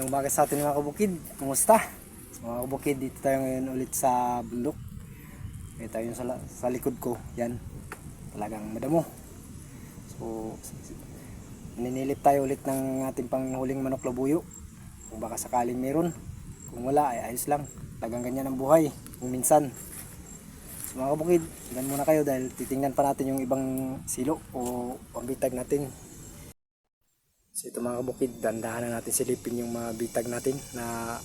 Magandang umaga sa atin mga kabukid. Kumusta? So, mga kabukid, dito tayo ngayon ulit sa bundok. Kaya tayo sa, sa likod ko. Yan. Talagang madamo. So, ninilip tayo ulit ng ating panghuling manok labuyo. Kung baka sakaling meron. Kung wala, ay ayos lang. Talagang ganyan ang buhay. Kung minsan. So, mga kabukid, tingnan muna kayo dahil titingnan pa natin yung ibang silo o pambitag natin. So ito mga kabukid, dandahan na natin silipin yung mga bitag natin na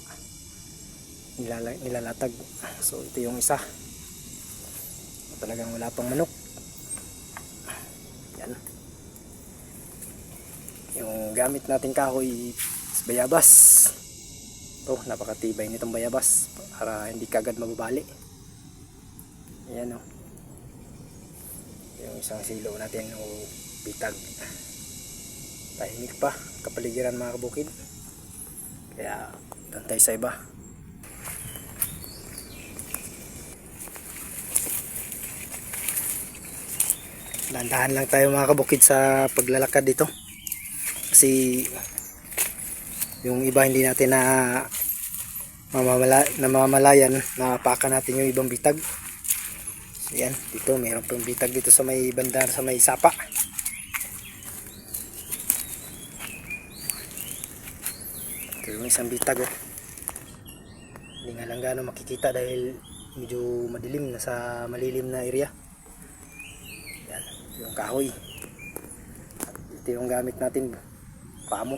nilala, nilalatag. So ito yung isa. Talagang wala pang manok. Yan. Yung gamit natin kahoy is bayabas. Ito, napakatibay nitong bayabas para hindi kagad mababali. Ayan o. Yung isang silo natin o bitag tahimik pa kapaligiran mga kabukid. Kaya doon tayo sa iba. Dandahan lang tayo mga kabukid sa paglalakad dito. Kasi yung iba hindi natin na mamamala, namamalayan napaka natin yung ibang bitag. So yan dito mayroon pang bitag dito sa may banda sa may sapa Ito yung isang bitag oh. Hindi nga lang gaano makikita dahil medyo madilim nasa malilim na area. Yan, ito yung kahoy. At ito yung gamit natin, pamo.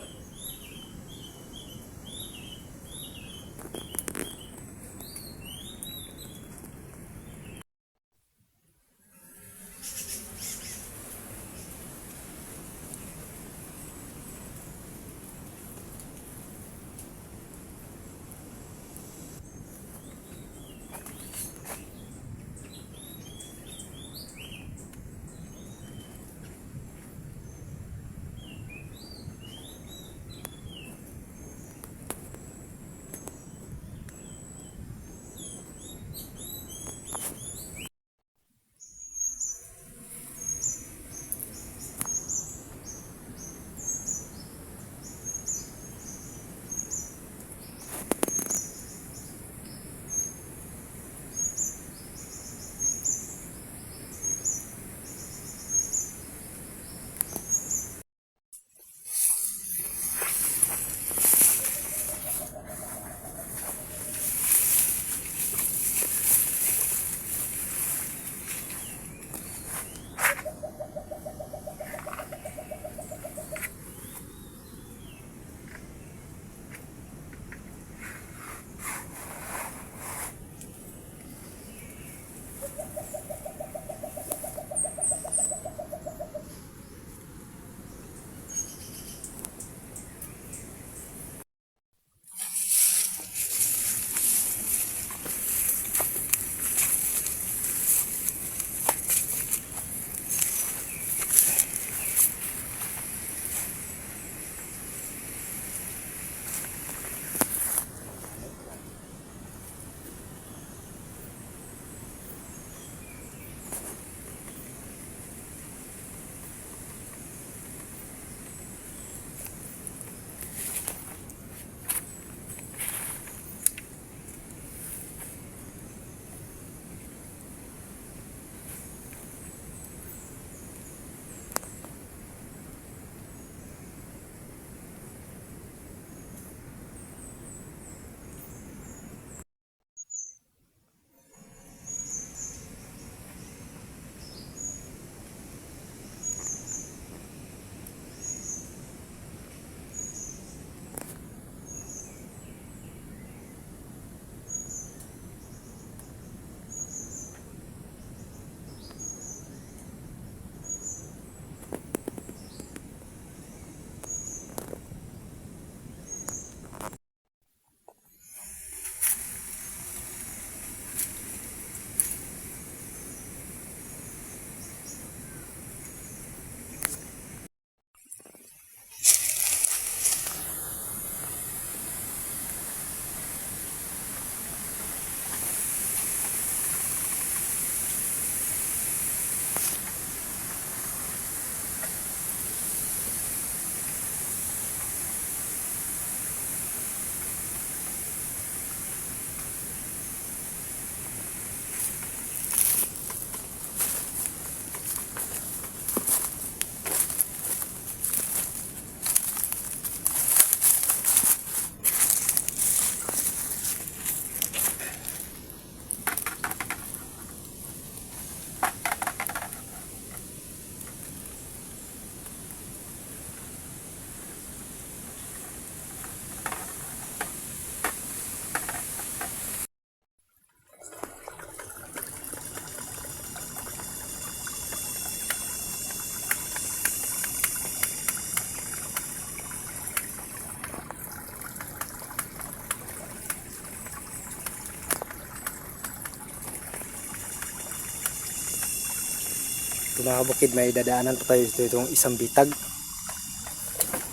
Mga kabukid, may dadaanan pa tayo dito itong isang bitag.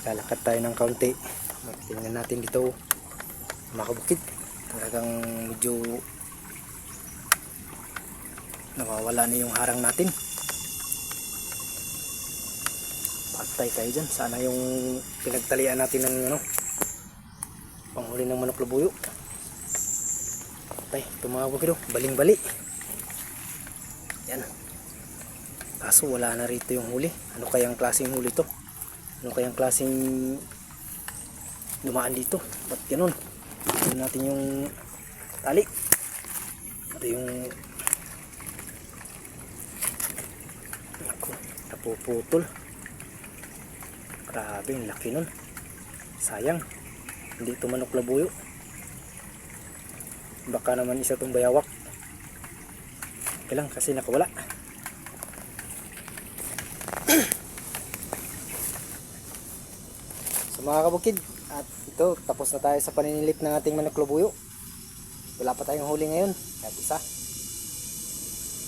Lalakad tayo ng kaunti. Tingnan natin dito mga kabukid. Talagang medyo nawawala na yung harang natin. Patay tayo dyan. Sana yung pinagtalian natin ng ano, panghuli ng manok labuyo. Patay. Ito mga kabukid, oh, baling-bali. Yan. Kaso wala na rito yung huli. Ano kayang klaseng huli to? Ano kayang klaseng dumaan dito? Ba't ganun? Tignan natin yung tali. Ito yung Ako, napuputol. Grabe, ang laki nun. Sayang. Hindi ito manok labuyo. Baka naman isa itong bayawak. Okay lang kasi nakawala. Mga kabukid, at ito, tapos na tayo sa paninilip ng ating manok labuyo. Wala pa tayong huli ngayon, kahit isa.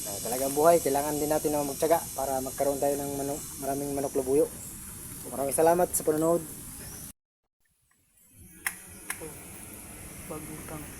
Na talagang buhay, kailangan din natin na magtyaga para magkaroon tayo ng manok, maraming. So, maraming salamat sa panonood. Bagutang.